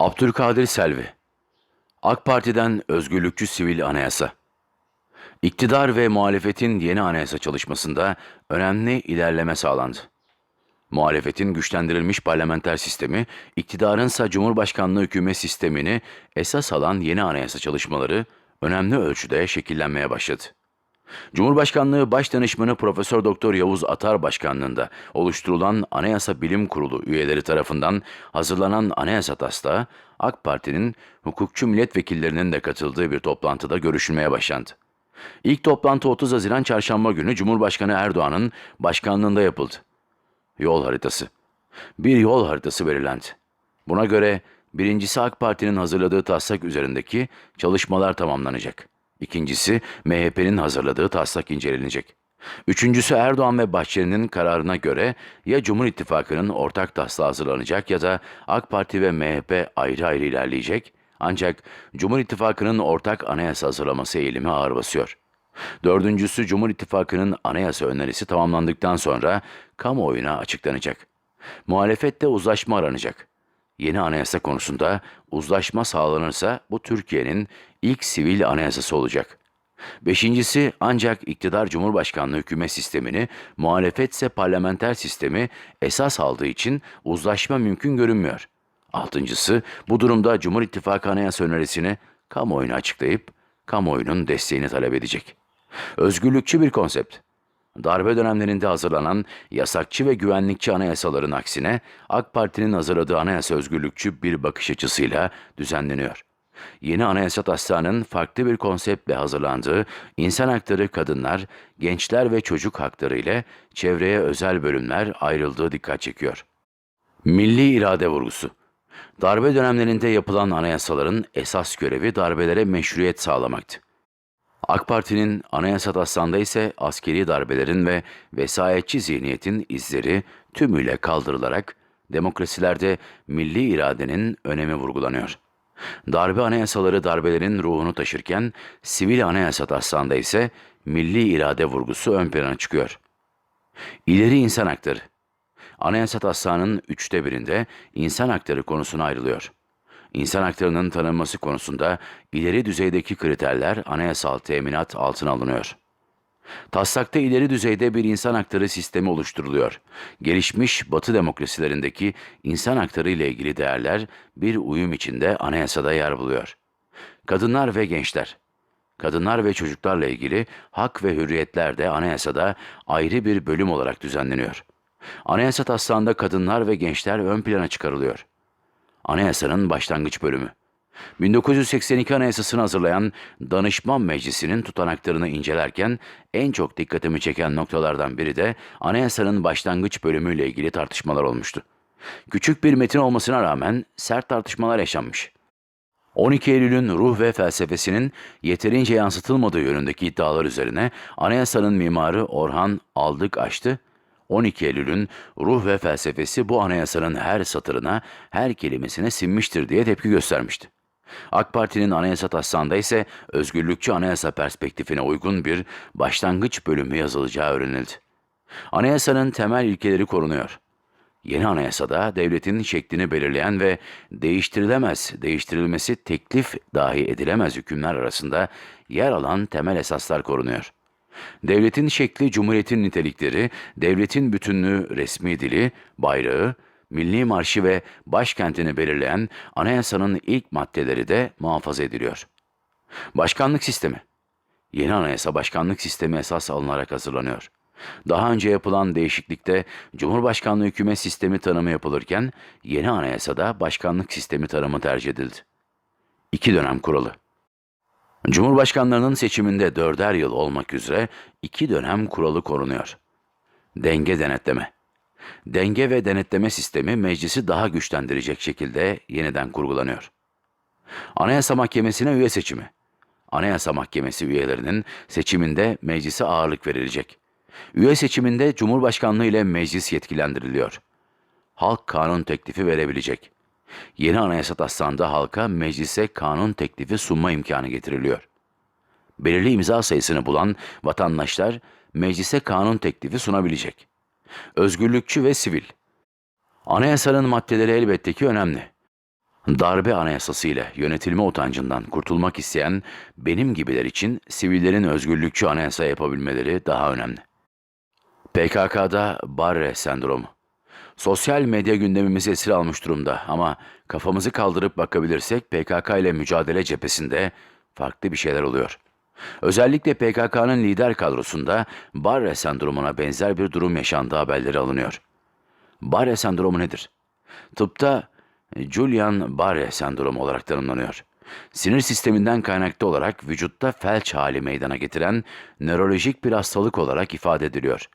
Abdülkadir Selvi AK Parti'den Özgürlükçü Sivil Anayasa İktidar ve muhalefetin yeni anayasa çalışmasında önemli ilerleme sağlandı. Muhalefetin güçlendirilmiş parlamenter sistemi, iktidarınsa Cumhurbaşkanlığı hükümet sistemini esas alan yeni anayasa çalışmaları önemli ölçüde şekillenmeye başladı. Cumhurbaşkanlığı Başdanışmanı Profesör Doktor Yavuz Atar başkanlığında oluşturulan Anayasa Bilim Kurulu üyeleri tarafından hazırlanan anayasa taslağı AK Parti'nin hukukçu milletvekillerinin de katıldığı bir toplantıda görüşülmeye başlandı. İlk toplantı 30 Haziran Çarşamba günü Cumhurbaşkanı Erdoğan'ın başkanlığında yapıldı. Yol haritası. Bir yol haritası belirlendi. Buna göre birincisi AK Parti'nin hazırladığı taslak üzerindeki çalışmalar tamamlanacak. İkincisi MHP'nin hazırladığı taslak incelenecek. Üçüncüsü Erdoğan ve Bahçeli'nin kararına göre ya Cumhur İttifakı'nın ortak taslağı hazırlanacak ya da AK Parti ve MHP ayrı ayrı ilerleyecek. Ancak Cumhur İttifakı'nın ortak anayasa hazırlaması eğilimi ağır basıyor. Dördüncüsü Cumhur İttifakı'nın anayasa önerisi tamamlandıktan sonra kamuoyuna açıklanacak. Muhalefette uzlaşma aranacak. Yeni anayasa konusunda uzlaşma sağlanırsa bu Türkiye'nin ilk sivil anayasası olacak. Beşincisi ancak iktidar Cumhurbaşkanlığı hükümet sistemini, muhalefetse parlamenter sistemi esas aldığı için uzlaşma mümkün görünmüyor. Altıncısı bu durumda Cumhur İttifakı anayasa önerisini kamuoyuna açıklayıp kamuoyunun desteğini talep edecek. Özgürlükçü bir konsept. Darbe dönemlerinde hazırlanan yasakçı ve güvenlikçi anayasaların aksine AK Parti'nin hazırladığı anayasa özgürlükçü bir bakış açısıyla düzenleniyor. Yeni anayasa taslağının farklı bir konseptle hazırlandığı insan hakları kadınlar, gençler ve çocuk hakları ile çevreye özel bölümler ayrıldığı dikkat çekiyor. Milli irade vurgusu. Darbe dönemlerinde yapılan anayasaların esas görevi darbelere meşruiyet sağlamaktı. AK Parti'nin anayasa taslağında ise askeri darbelerin ve vesayetçi zihniyetin izleri tümüyle kaldırılarak demokrasilerde milli iradenin önemi vurgulanıyor. Darbe anayasaları darbelerin ruhunu taşırken sivil anayasa taslağında ise milli irade vurgusu ön plana çıkıyor. İleri insan hakları. Anayasa taslağının üçte birinde insan hakları konusuna ayrılıyor. İnsan haklarının tanınması konusunda ileri düzeydeki kriterler anayasal teminat altına alınıyor. Taslakta ileri düzeyde bir insan hakları sistemi oluşturuluyor. Gelişmiş Batı demokrasilerindeki insan hakları ile ilgili değerler bir uyum içinde anayasada yer buluyor. Kadınlar ve gençler. Kadınlar ve çocuklarla ilgili hak ve hürriyetler de anayasada ayrı bir bölüm olarak düzenleniyor. Anayasa taslağında kadınlar ve gençler ön plana çıkarılıyor. Anayasanın başlangıç bölümü. 1982 Anayasasını hazırlayan Danışman Meclisi'nin tutanaklarını incelerken en çok dikkatimi çeken noktalardan biri de anayasanın başlangıç bölümüyle ilgili tartışmalar olmuştu. Küçük bir metin olmasına rağmen sert tartışmalar yaşanmış. 12 Eylül'ün ruh ve felsefesinin yeterince yansıtılmadığı yönündeki iddialar üzerine anayasanın mimarı Orhan Aldık açtı 12 Eylül'ün ruh ve felsefesi bu anayasanın her satırına, her kelimesine sinmiştir diye tepki göstermişti. AK Parti'nin anayasa taslağında ise özgürlükçü anayasa perspektifine uygun bir başlangıç bölümü yazılacağı öğrenildi. Anayasanın temel ilkeleri korunuyor. Yeni anayasada devletin şeklini belirleyen ve değiştirilemez, değiştirilmesi teklif dahi edilemez hükümler arasında yer alan temel esaslar korunuyor. Devletin şekli, cumhuriyetin nitelikleri, devletin bütünlüğü, resmi dili, bayrağı, milli marşı ve başkentini belirleyen anayasanın ilk maddeleri de muhafaza ediliyor. Başkanlık sistemi. Yeni anayasa başkanlık sistemi esas alınarak hazırlanıyor. Daha önce yapılan değişiklikte Cumhurbaşkanlığı hükümet sistemi tanımı yapılırken yeni anayasada başkanlık sistemi tanımı tercih edildi. İki dönem kuralı. Cumhurbaşkanlarının seçiminde dörder yıl olmak üzere iki dönem kuralı korunuyor. Denge denetleme. Denge ve denetleme sistemi meclisi daha güçlendirecek şekilde yeniden kurgulanıyor. Anayasa Mahkemesi'ne üye seçimi. Anayasa Mahkemesi üyelerinin seçiminde meclise ağırlık verilecek. Üye seçiminde Cumhurbaşkanlığı ile meclis yetkilendiriliyor. Halk kanun teklifi verebilecek. Yeni anayasa taslağında halka meclise kanun teklifi sunma imkanı getiriliyor. Belirli imza sayısını bulan vatandaşlar meclise kanun teklifi sunabilecek. Özgürlükçü ve sivil. Anayasanın maddeleri elbette ki önemli. Darbe anayasası ile yönetilme utancından kurtulmak isteyen benim gibiler için sivillerin özgürlükçü anayasa yapabilmeleri daha önemli. PKK'da Barre sendromu. Sosyal medya gündemimizi esir almış durumda ama kafamızı kaldırıp bakabilirsek PKK ile mücadele cephesinde farklı bir şeyler oluyor. Özellikle PKK'nın lider kadrosunda Barre sendromuna benzer bir durum yaşandığı haberleri alınıyor. Barre sendromu nedir? Tıpta Julian-Barre sendromu olarak tanımlanıyor. Sinir sisteminden kaynaklı olarak vücutta felç hali meydana getiren nörolojik bir hastalık olarak ifade ediliyor.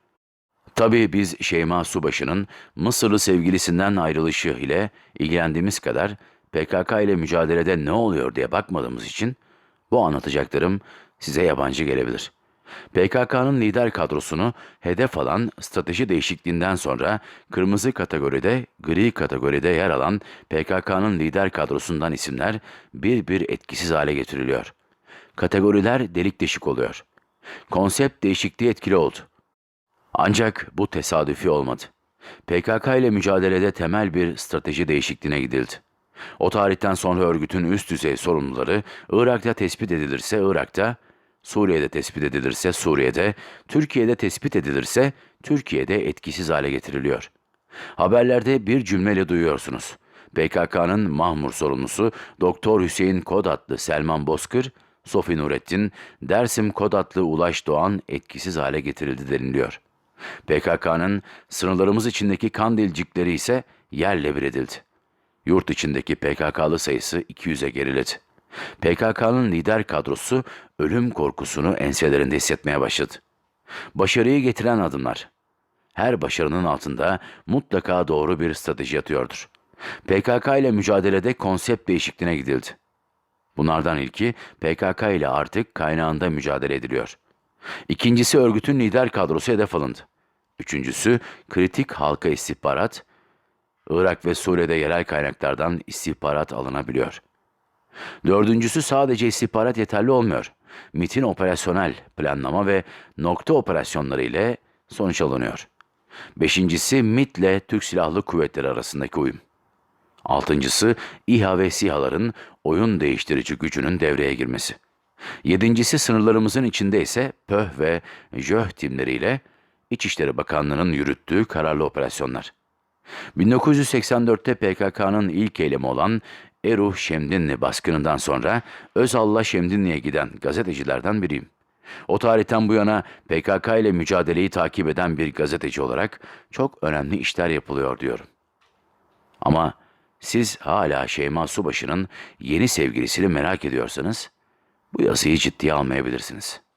Tabii biz Şeyma Subaşı'nın Mısırlı sevgilisinden ayrılışı ile ilgilendiğimiz kadar PKK ile mücadelede ne oluyor diye bakmadığımız için bu anlatacaklarım size yabancı gelebilir. PKK'nın lider kadrosunu hedef alan strateji değişikliğinden sonra kırmızı kategoride, gri kategoride yer alan PKK'nın lider kadrosundan isimler bir bir etkisiz hale getiriliyor. Kategoriler delik deşik oluyor. Konsept değişikliği etkili oldu. Ancak bu tesadüfi olmadı. PKK ile mücadelede temel bir strateji değişikliğine gidildi. O tarihten sonra örgütün üst düzey sorumluları Irak'ta tespit edilirse Irak'ta, Suriye'de tespit edilirse Suriye'de, Türkiye'de tespit edilirse Türkiye'de etkisiz hale getiriliyor. Haberlerde bir cümleyle duyuyorsunuz. PKK'nın Mahmur sorumlusu Doktor Hüseyin Kod adlı Selman Bozkır, Sofi Nurettin, Dersim Kod adlı Ulaş Doğan etkisiz hale getirildi deniliyor. PKK'nın sınırlarımız içindeki kandilcikleri ise yerle bir edildi. Yurt içindeki PKK'lı sayısı 200'e geriledi. PKK'nın lider kadrosu ölüm korkusunu enselerinde hissetmeye başladı. Başarıyı getiren adımlar. Her başarının altında mutlaka doğru bir strateji yatıyordur. PKK ile mücadelede konsept değişikliğine gidildi. Bunlardan ilki PKK ile artık kaynağında mücadele ediliyor. İkincisi örgütün lider kadrosu hedef alındı. Üçüncüsü kritik halka istihbarat, Irak ve Suriye'de yerel kaynaklardan istihbarat alınabiliyor. Dördüncüsü sadece istihbarat yeterli olmuyor. MIT'in operasyonel planlama ve nokta operasyonları ile sonuç alınıyor. Beşincisi MIT ile Türk Silahlı Kuvvetleri arasındaki uyum. Altıncısı İHA ve SİHA'ların oyun değiştirici gücünün devreye girmesi. Yedincisi sınırlarımızın içinde ise PÖH ve JÖH timleriyle İçişleri Bakanlığı'nın yürüttüğü kararlı operasyonlar. 1984'te PKK'nın ilk eylemi olan Eruh Şemdinli baskınından sonra Özal'la Şemdinli'ye giden gazetecilerden biriyim. O tarihten bu yana PKK ile mücadeleyi takip eden bir gazeteci olarak çok önemli işler yapılıyor diyorum. Ama siz hala Şeyma Subaşı'nın yeni sevgilisini merak ediyorsanız bu yazıyı ciddiye almayabilirsiniz.''